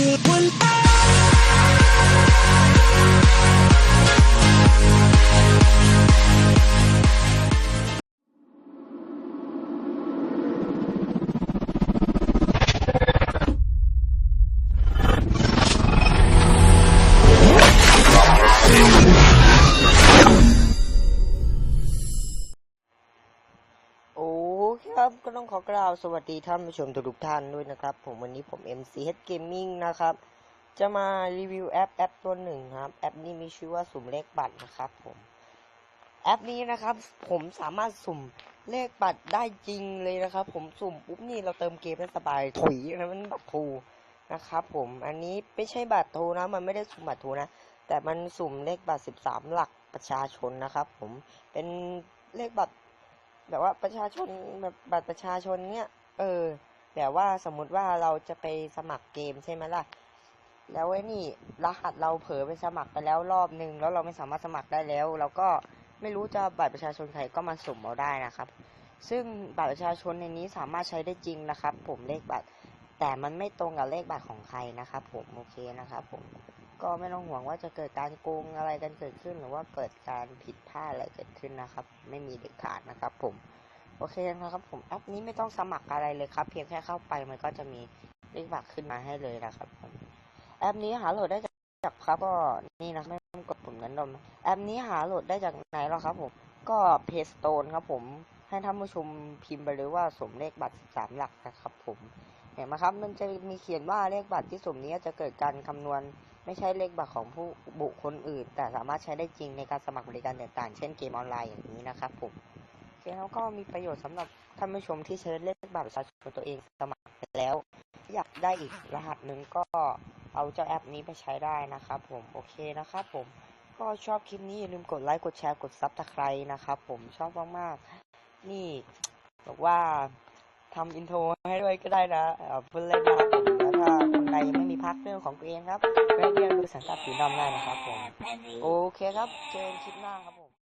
โก็ต้องขอกล่าวสวัสดีท่านผู้ชมทุกท่านด้วยนะครับ ผมวันนี้ผม MCH Gaming นะครับ จะมารีวิวแอปแอปตัวหนึ่งครับ แอปนี้มีชื่อว่าสุ่มเลขบัตรนะครับผม แอปนี้นะครับ ผมสามารถสุ่มเลขบัตรได้จริงเลยนะครับ ผมสุ่มปุ๊บนี่เราเติมเกมได้สบายถุยนะมันบัตรทูนะครับผม อันนี้ไม่ใช่บัตรทูนะ มันไม่ได้สุ่มบัตรทูนะ แต่มันสุ่มเลขบัตร 13 หลักประชาชนนะครับ ผม เป็นเลขบัตร แบบว่าประชาชนแบบบัตรประชาชนเนี่ย เออแบบว่าสมมุติว่าเราจะไปสมัครเกมใช่ไหมล่ะ แล้วไอ้นี่รหัสเราเผลอไปสมัครไปแล้วรอบนึงแล้วเราไม่สามารถสมัครได้แล้ว เราก็ไม่รู้จะบัตรประชาชนใครก็มาสุ่มเอาได้นะครับ ซึ่งบัตรประชาชนในนี้สามารถใช้ได้จริงนะครับ ผมเลขบัตร แต่มันไม่ตรงกับเลขบัตรของใครนะครับ ผมโอเคนะครับผม ก็ไม่ต้องห่วงว่าจะเกิดการโกงอะไรกันเกิดขึ้น หรือว่าเกิดการผิดพลาดอะไรเกิดขึ้นนะครับ ไม่มีเด็ดขาดนะครับ ผม โอเคนะครับ ผมแอปนี้ไม่ต้องสมัครอะไรเลยครับ เพียงแค่เข้าไปมันก็จะมีเลขบัตรขึ้นมาให้เลยนะครับ แอปนี้หาโหลดได้จากครับก็นี่นะไม่ต้องกดปุ่มนั้นดมแอปนี้หาโหลดได้จากไหนหรอครับ ผม ก็เพจสโตนครับ ผมให้ท่านผู้ชมพิมพ์ไปเลยว่าสมเลขบัตร 13 หลักนะครับ ผม ห็นไหมครับ มันจะมีเขียนว่าเลขบัตรที่สมนี้จะเกิดการคำนวณ ไม่ใช่เลขบัตรของผู้บุคคลอื่น แต่สามารถใช้ได้จริงในการสมัครบริการต่างๆ เช่นเกมออนไลน์อย่างนี้นะครับผมโอเคแล้วก็มีประโยชน์สำหรับท่านผู้ชมที่ใช้เลขบัตรประชาชนตัวเองสมัครไปแล้ว อยากได้อีกรหัสหนึ่งก็เอาเจ้าแอปนี้ไปใช้ได้นะครับผมโอเคนะครับผมก็ชอบคลิปนี้อย่าลืมกดไลค์กดแชร์กดซับสไครต์นะครับผมชอบมากๆนี่บอกว่า ทำอินโทรให้ด้วยก็ได้นะเอ่อเพื่อนเล่นนะครับผมแล้วถ้าคนใดยังไม่มีพักเรื่องของตัวเองครับแวะเวียนดูสังกัดสีดำได้นะครับผม โอเคครับ เจอกันคลิปหน้าครับผม